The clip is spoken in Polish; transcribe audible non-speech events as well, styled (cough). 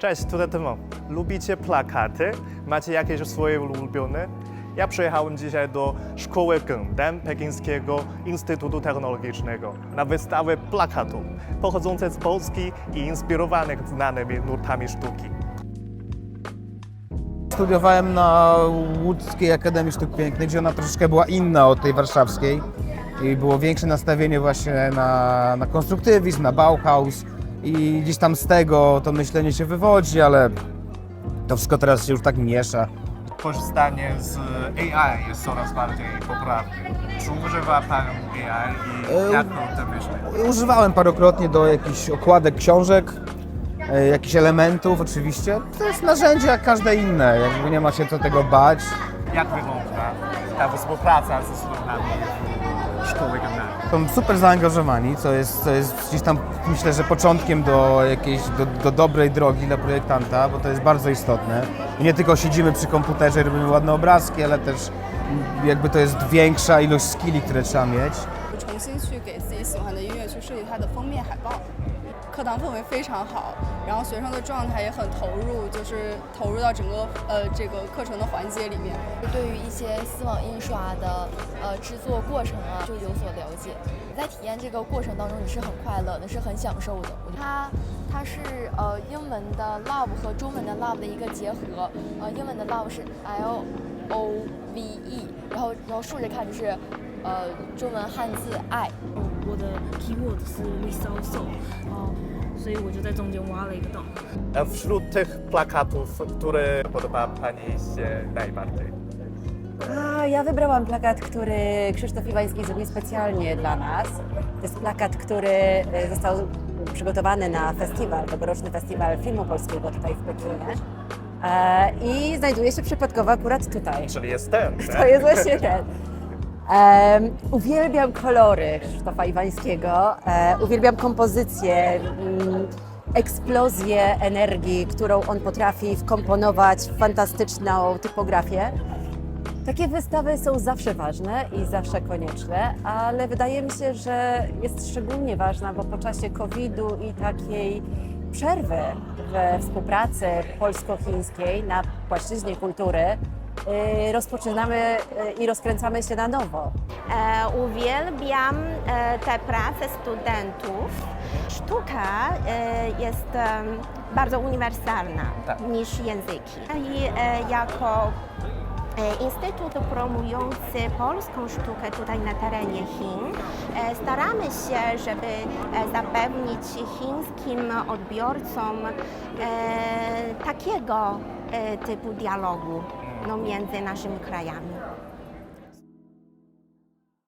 Cześć, tutaj Tymo. Lubicie plakaty? Macie jakieś swoje ulubione? Ja przyjechałem dzisiaj do Szkoły Gędem Pekińskiego Instytutu Technologicznego na wystawę plakatów pochodzące z Polski i inspirowanych znanymi nurtami sztuki. Studiowałem na Łódzkiej Akademii Sztuk Pięknych, gdzie ona troszeczkę była inna od tej warszawskiej i było większe nastawienie właśnie na, na konstruktywizm, na Bauhaus i gdzieś tam z tego to myślenie się wywodzi, ale to wszystko teraz się już tak miesza. Korzystanie z AI jest coraz bardziej popularne. Czy używa Pan AI i jak to myśli? Używałem parokrotnie do jakichś okładek książek, e, jakichś elementów oczywiście. To jest narzędzie jak każde inne, jakby nie ma się co tego bać. Jak wygląda ta współpraca ze studentami? Są super zaangażowani, co jest, co jest gdzieś tam myślę, że początkiem do jakiejś, do, do dobrej drogi dla projektanta, bo to jest bardzo istotne. I nie tylko siedzimy przy komputerze i robimy ładne obrazki, ale też jakby to jest większa ilość skilli, które trzeba mieć. 课堂氛围非常好，然后学生的状态也很投入，就是投入到整个呃这个课程的环节里面。对于一些丝网印刷的呃制作过程啊，就有所了解。你在体验这个过程当中，你是很快乐的，是很享受的。它它是呃英文的 love 和中文的 love 的一个结合。呃，英文的 love 是 L O V E，然后然后竖着看就是呃中文汉字爱。我的 keyword 是 resource，然后所以我就在中间挖了一个洞。 A wśród tych plakatów, które podoba Pani się najbardziej? A, ja wybrałam plakat, który Krzysztof Iwański zrobił specjalnie dla nas. To jest plakat, który e, został przygotowany na festiwal, tegoroczny festiwal filmu polskiego tutaj w Pekinie. E, I znajduje się przypadkowo akurat tutaj. Czyli jest ten, (laughs) To jest właśnie ten. Em, uwielbiam kolory Krzysztofa Iwańskiego, e, uwielbiam kompozycję, mm, eksplozję energii, którą on potrafi wkomponować w fantastyczną typografię. Takie wystawy są zawsze ważne i zawsze konieczne, ale wydaje mi się, że jest szczególnie ważna, bo po czasie COVID-u i takiej przerwy we współpracy polsko-chińskiej na płaszczyźnie kultury yy, rozpoczynamy yy, i rozkręcamy się na nowo. E, uwielbiam e, te prace studentów. Sztuka e, jest bardzo uniwersalna Tak. niż języki. I jako Instytut promujący polską sztukę tutaj na terenie Chin e, staramy się, żeby e, zapewnić chińskim odbiorcom e, takiego e, typu dialogu no, między naszymi krajami.